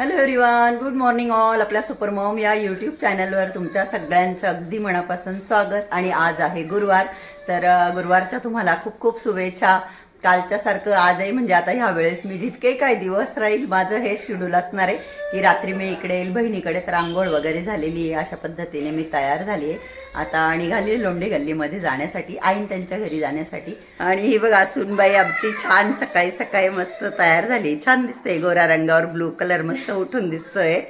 Hello everyone good morning all आपल्या super mom या YouTube चॅनलवर तुमच्या सगळ्यांचं अगदी मनापासून स्वागत. आणि आज आहे गुरुवार. तर गुरुवारच्या तुम्हाला खूप खूप शुभेच्छा. कालच्या सारखं आजही म्हणजे आता ह्या वेळेस मी जितके काही दिवस राहील माझं हे शेड्यूल असणार आहे की रात्री मी इकडे येईल बहिणीकडे तर आंघोळ वगैरे झालेली आहे अशा पद्धतीने मी तयार झाली आहे. आता निघाली लोंढे गल्लीमध्ये जाण्यासाठी आईन त्यांच्या घरी जाण्यासाठी. आणि ही बघा सुनबाई आमची छान सकाळी सकाळी मस्त तयार झाली. छान दिसते गोरा रंगावर ब्लू कलर मस्त उठून दिसतोय.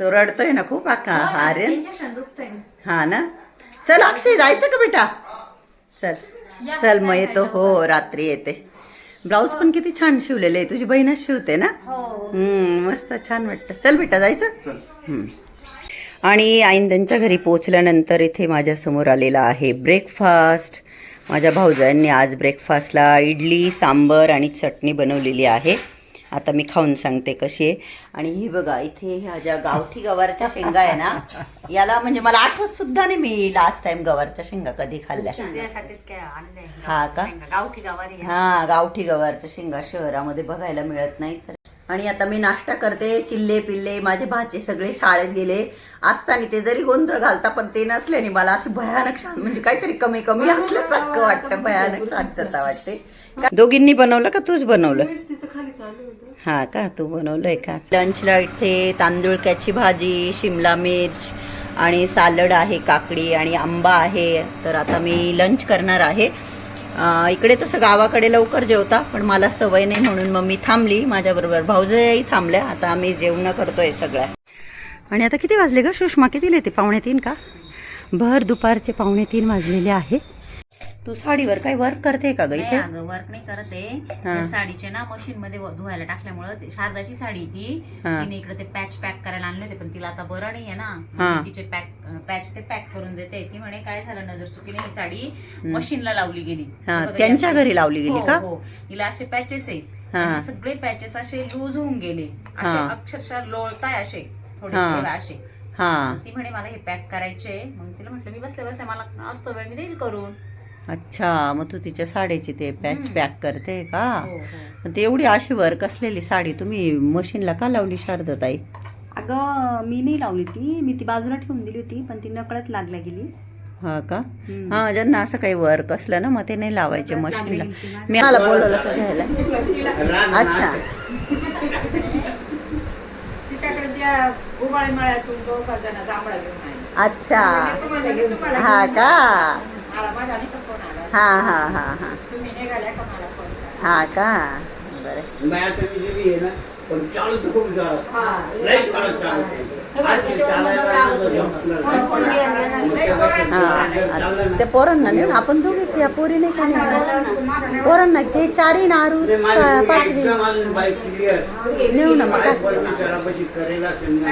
तो रडतोय ना खूप आका. आर्यन हा ना? चल अक्षय जायचं का बेटा? चल. चल मग येतो. हो रात्री येते. ब्लाऊज पण किती छान शिवलेले आहे. तुझी बहीणच शिवते ना? हम्म, मस्त छान वाटतं. चल बेटा जायचं? हम्म. आणि आईन त्यांच्या घरी पोचल्यानंतर इथे माझ्यासमोर आलेला आहे ब्रेकफास्ट माझ्या भाऊजांनी आज ब्रेकफास्टला इडली सांबर आणि चटणी बनवलेली आहे. आता मी खाऊन सांगते कशी आहे. आणि ही बघा इथे ह्या ज्या गावठी गवारच्या शेंगा आहे ना याला म्हणजे मला आठवत सुद्धा नाही मी लास्ट टाइम गवारच्या शेंगा कधी खाल्ल्या. हा का? गावठी गावारी हा गावठी गवारच्या शेंगा शहरामध्ये बघायला मिळत नाही तर आणि आता मी नाश्ता करते चिल्ले पिल्ले माझे भाचे सगळे शाळेत गेले. असताना ते जरी गोंधळ घालता पण ते नसल्याने मला असं भयानक शांत म्हणजे काहीतरी कमी कमी असल्यासारखं वाटतं भयानक शांतता वाटते. दोघींनी बनवलं का तूच बनवलं? हा का? तू बनवलंय का? लंचला इथे तांदूळक्याची भाजी शिमला मिर्च आणि सालड आहे काकडी आणि आंबा आहे. तर आता मी लंच करणार आहे. इकडे तसं गावाकडे लवकर जेवता पण मला सवय नाही म्हणून मग मी थांबली. माझ्याबरोबर भाऊजयाही थांबल्या. आता आम्ही जेवण करतोय सगळ्या. आणि आता किती वाजले ग? सुषमा किती येते? पावणे तीन का? भर दुपारचे पावणे तीन वाजलेले आहे. तू साडीवर काही वर्क करते का ग नाही इथे? अगं वर्क नाही करत आहे. हा. साडीचे ना मशीन मध्ये व- धुवायला टाकल्यामुळं ते शारदाची साडी ती. हा. तिने इकडे ते पॅच पॅक करायला आणले होते पण तिला आता बरं नाही आहे हा. ना तिचे पॅक पॅच ते पॅक करून देते. ती म्हणे काय झालं नजर चुकीने ही साडी मशीनला लावली गेली. हा, बघा, त्यांच्या घरी लावली गेली हो, का? हो. हिला असे पॅचेस आहेत. हा. आणि सगळे पॅचेस असे लूज होऊन गेले. असे हा. अक्षरशः लोळताय असे. थोडे हा. तेल असे. हा. ती म्हणे मला हे पॅक करायचे मग तिला म्हटलं मी बसले बसले मला असतो वेळ मी देईल करून. अच्छा मग तू तिच्या साडीची ते पॅच पॅक करते का? हो, हो. ते एवढी अशी वर्क असलेली साडी तुम्ही मशीनला का लावली शारदाताई? अगं मी नाही लावली ती. मी ती बाजूला ठेवून दिली होती पण ती नकळत लागल्या गेली. हा का? हा ज्यांना असं काही वर्क असलं ना मग ते नाही लावायचे मशीनला. मी मला बोलवलं का घ्यायला. अच्छा. अच्छा. चला. हा का? हा हा हा हा. का हा बरं. हा. हा. त्या पोरांना नेऊ ना आपण दोघीच या पोरी नाही? का नेणार? पोरांना ते चारी नारू पाचवी. नेऊ ना मग काय विचारापाशी करेल असेल ना.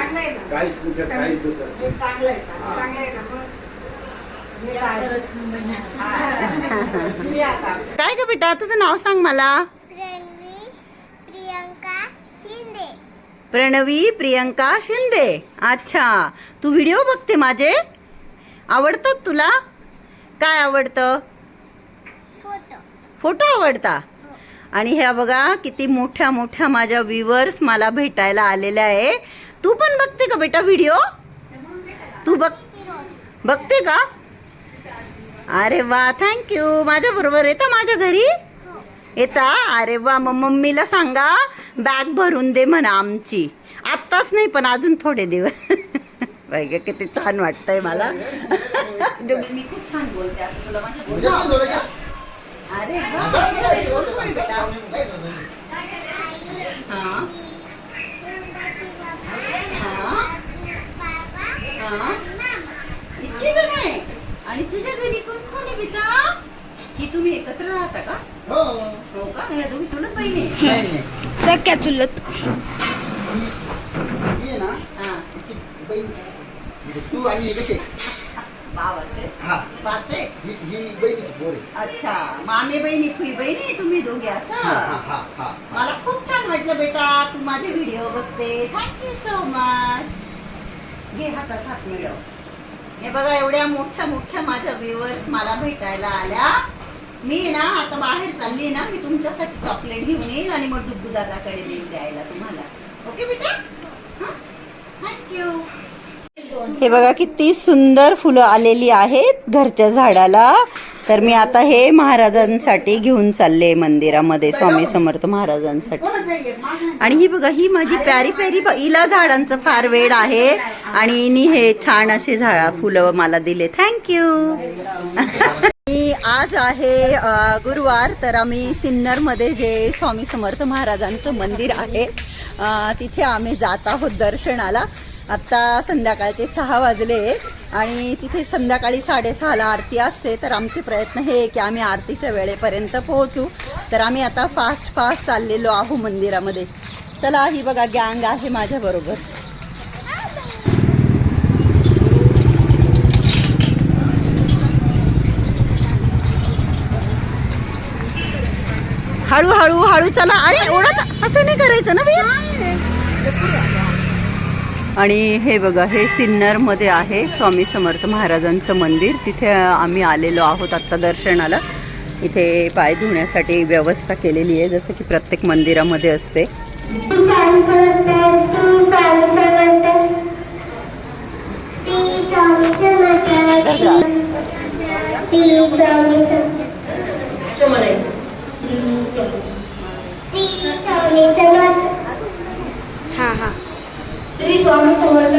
काहीच कुठं काहीच दुखत चांगलं आहे चांगलं आहे ना मग. हे काय? हा. ग बेटा? तुझं नाव सांग मला. प्रणवी प्रियंका शिंदे. प्रणवी प्रियंका शिंदे. अच्छा. तू व्हिडिओ बघते माझे? आवडतात तुला? काय आवडतं? फोटो. फोटो आवडता? आणि ह्या बघा किती मोठ्या मोठ्या माझ्या व्ह्युअर्स मला भेटायला आलेल्या आहे. तू पण बघते का बेटा व्हिडिओ? तू बघ बघते का? अरे वा थँक्यू माझ्या बरोबर येता माझ्या घरी? येता? अरे वा मग मम्मीला सांगा बॅग भरून दे म्हणा आमची. आत्ताच नाही पण अजून थोडे दिवस. गं, किती छान वाटतंय मला. मी खूप छान बोलते असं तुला माझं बोलणं आवडतं? अरे वा. बोल बेटा. हा, वृंदाची बाबा हा, बाबा हा. इतके जण आहे आणि तुझ्या घरी कोण कोण आहे बेटा की तुम्ही एकत्र राहता का हो का या दोघी चुलत बहिणी आहे? सख्या चुलत आहे ना हिची बहीण तू आणि कसे? भावाचे? पाचे ही ही बहिणीची पोर आहे. अच्छा. मामे बहिणी फुई बहिणी तुम्ही दोघे हा असं? हा हा हा मला खूप छान वाटलं बेटा. तू माझे व्हिडिओ बघते. थँक्यू सो मच घे हातात हात मिळव. हे बघा एवढ्या मोठ्या मोठ्या माझ्या व्ह्युअर्स मला भेटायला आल्या. मी ना आता बाहेर चालली ना मी तुमच्यासाठी चॉकलेट घेऊन येईल आणि मग डुग्गू दादाकडे देईल द्यायला तुम्हाला. ओके बेटा? हे? बघा किती सुंदर फुलं आलेली आहेत घरच्या झाडाला. तर मी आता हे महाराजांसाठी घेऊन चालले मंदिरामध्ये स्वामी समर्थ महाराजांसाठी. आणि ही बघा ही माझी प्यारी प्यारी हिला झाडांचं फार वेड आहे. आणि हिने हे छान असे झाडा फुलं मला दिले. थँक्यू आणि आज आहे गुरुवार तर आम्ही सिन्नरमध्ये जे स्वामी समर्थ महाराजांचं मंदिर आहे तिथे आम्ही जात आहोत दर्शनाला. आत्ता संध्याकाळचे सहा वाजले आणि तिथे संध्याकाळी साडेसहाला आरती असते तर आमचे प्रयत्न हे की आम्ही आरतीच्या वेळेपर्यंत पोहोचू. तर आम्ही आता फास्ट फास्ट चाललेलो आहो मंदिरामध्ये. चला ही बघा गँग आहे माझ्याबरोबर. हळू हळू हळू चला. अरे ओढत असं नाही करायचं ना भैया आणि हे बघा हे सिन्नरमध्ये आहे स्वामी समर्थ महाराजांचं मंदिर. तिथे आम्ही आलेलो आहोत आत्ता दर्शनाला. इथे पाय धुण्यासाठी व्यवस्था केलेली आहे जसं की प्रत्येक मंदिरामध्ये असते. श्री स्वामी समर्थ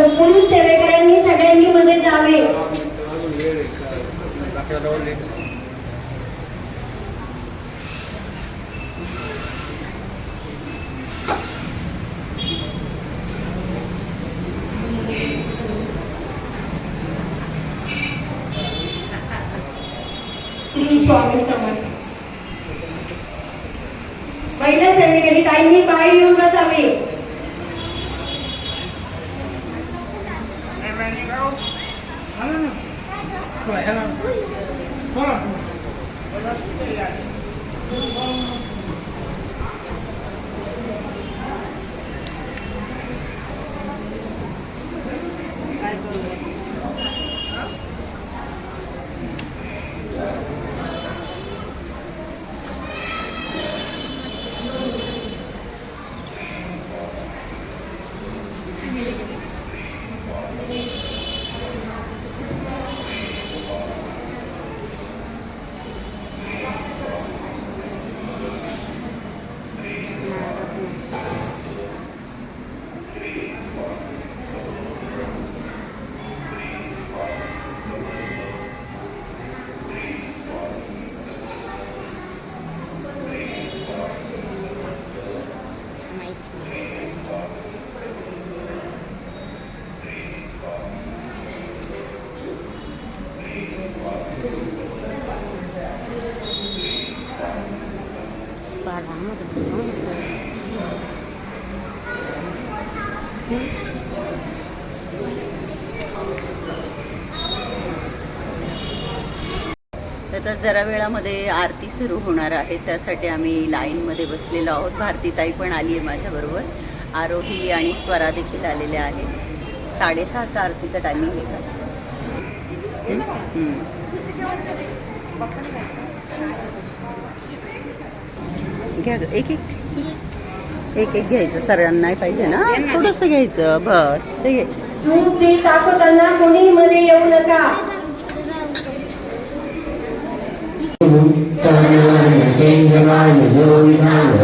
सेवेकरांनी सगळ्यांनी मध्ये जावे. श्री स्वामी समर्थ सेवेकरी काहींनी पाय येऊन बसावे Parmağımı da तर जरा वेळामध्ये आरती सुरू होणार आहे त्यासाठी आम्ही लाईनमध्ये बसलेलो आहोत. भारतीताई पण आली आहे माझ्याबरोबर. आरोही आणि स्वरा देखील आलेल्या आहे साडेसहाचा आरतीचा टायमिंग आहे का. घ्या एक एक. एक एक घ्यायचं नाही पाहिजे ना? थोडंसं घ्यायचं बस. ते टाकताना कोणी मध्ये so many things in life is all we know.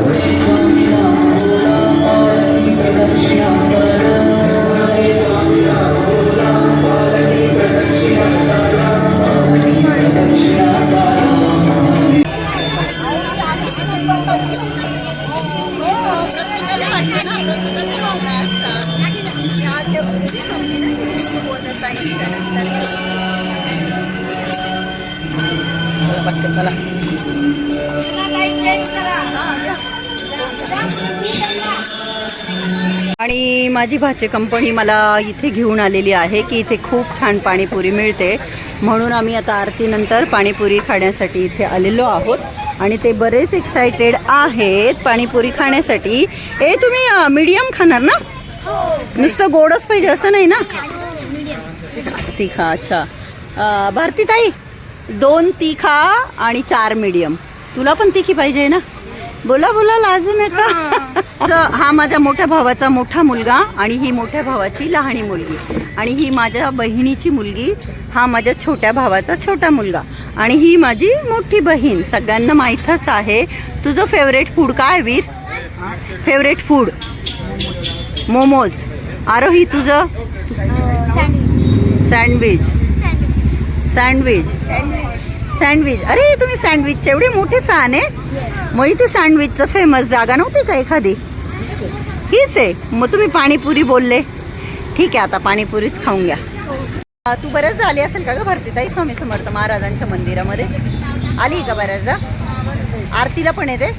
आणि माझी भाचे कंपनी मला इथे घेऊन आलेली आहे की इथे खूप छान पाणीपुरी मिळते. म्हणून आम्ही आता आरतीनंतर पाणीपुरी खाण्यासाठी इथे आलेलो आहोत. आणि ते बरेच एक्सायटेड आहेत पाणीपुरी खाण्यासाठी. ए तुम्ही मीडियम खाणार ना? नुसतं गोडच पाहिजे असं नाही ना? तिखा अच्छा. अं, भारतीताई दोन तिखा आणि चार मीडियम तुला पण तिखी पाहिजे ना? बोला बोला लाजू नका तर हा माझ्या मोठ्या भावाचा मोठा मुलगा आणि ही मोठ्या भावाची लहानी मुलगी. आणि ही माझ्या बहिणीची मुलगी हा माझ्या छोट्या भावाचा छोटा मुलगा. आणि ही माझी मोठी बहीण. सगळ्यांना माहीतच आहे. तुझं फेवरेट फूड काय वीर? Favourite food momos. आरोही तुझं? सँडविच सँडविच सँडविच अरे तुम्ही सँडविचचे एवढे मोठे फॅन आहे. मग इथे सँडविचचं फेमस जागा नव्हती का एखादी? हीच आहे. मग तुम्ही पाणीपुरी बोलले. ठीक आहे आता पाणीपुरीच खाऊन घ्या. तू बऱ्याचदा आली असेल का ग भारतीताई स्वामी समर्थ महाराजांच्या मंदिरामध्ये? आली का बऱ्याचदा? आरतीला पण येते?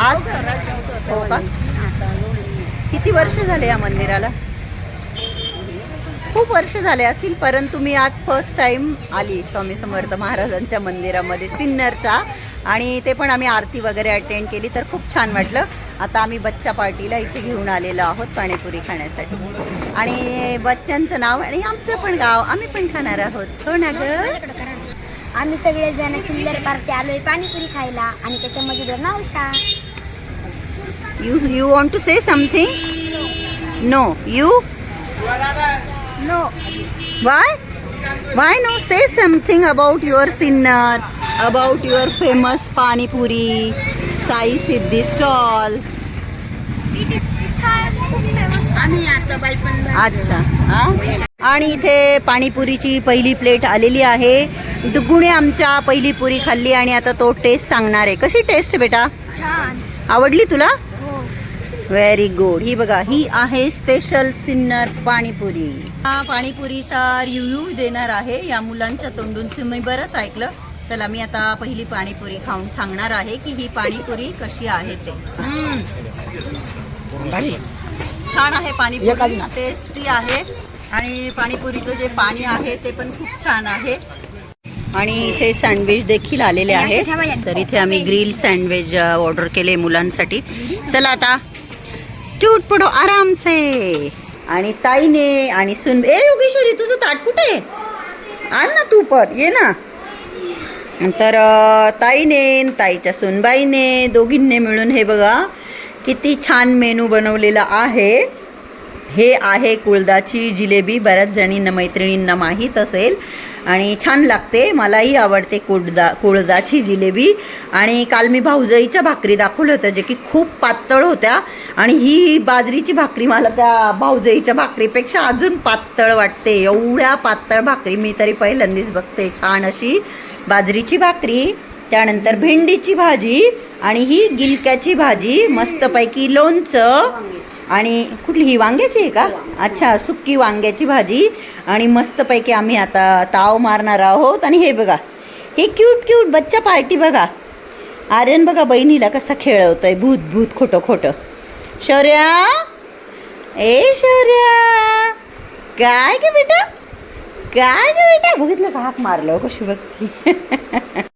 आज? हो का? किती वर्ष झाले या मंदिराला? खूप वर्ष झाले असतील परंतु मी आज फर्स्ट टाईम आली स्वामी समर्थ महाराजांच्या मंदिरामध्ये. सिन्नरच्या आणि ते पण आम्ही आरती वगैरे अटेंड केली तर खूप छान वाटलं. आता आम्ही बच्चा पार्टीला इथे घेऊन आलेलो आहोत पाणीपुरी खाण्यासाठी. आणि बच्चांचं नाव आणि आमचं पण गाव आम्ही पण खाणार आहोत. हो ना ग? आम्ही सगळे जण चिल्लर पार्टी आलोय पाणीपुरी खायला आणि त्याच्यामध्ये दोन नावशा you you want to say something no you know Why? Why no? Say something about your sinner, your famous Pani Puri, Sai Siddhi stall. अच्छा. हा? आणि इथे पाणीपुरीची पहिली प्लेट आलेली आहे. डुगुणे आमच्या पहिली पुरी खाल्ली आणि आता तो टेस्ट सांगणार आहे. कशी टेस्ट बेटा? आवडली तुला? व्हेरी गुड ही बघा ही आहे स्पेशल सिन्नर पाणीपुरी. हा पाणीपुरीचा रिव्ह्यू देणार आहे. या मुलांच्या तोंडून तुम्ही बरंच ऐकलं. चला मी आता पहिली पाणीपुरी खाऊन सांगणार आहे की ही पाणीपुरी कशी आहे ते. हम्म. छान आहे पाणीपुरी टेस्टी आहे. आणि पाणीपुरीचं जे पाणी आहे ते पण खूप छान आहे. आणि इथे सँडविच देखील आलेले आहे. तर इथे आम्ही ग्रिल सँडविच ऑर्डर केले मुलांसाठी. चला आता. चूट पडो आराम से आणि ताईने आणि सुन ए योगेश्वरी तुझं ताट कुठे? आहे? आण ना तू पण. ये ना. तर ताईने ताईच्या सुनबाईने दोघींनी मिळून हे बघा किती छान मेनू बनवलेला आहे. हे आहे कुळदाची जिलेबी. बऱ्याच जणींना मैत्रिणींना माहीत असेल. आणि छान लागते. मलाही आवडते कुळदा कुळदाची जिलेबी. आणि काल मी भाऊजाईच्या भाकरी दाखवलं होतं जे की खूप पातळ होत्या. आणि ही बाजरीची भाकरी मला त्या भाऊजाईच्या भाकरीपेक्षा अजून पातळ वाटते. एवढ्या पातळ भाकरी मी तरी पहिल्यांदाच बघते छान अशी. बाजरीची भाकरी त्यानंतर भेंडीची भाजी आणि ही गिलक्याची भाजी मस्तपैकी लोणचं आणि कुठली ही वांग्याची आहे का? अच्छा सुक्की वांग्याची भाजी आणि मस्तपैकी आम्ही आता ताव मारणार आहोत. आणि हे बघा हे क्यूट क्यूट बच्चा पार्टी बघा. आर्यन बघा बहिणीला कसा खेळवतोय भूत भूत खोटं खोटं. शौर्या ए शौर्या काय का बेटा? काय ग बघितलं का? हाक मारलं हो, कशी बघती?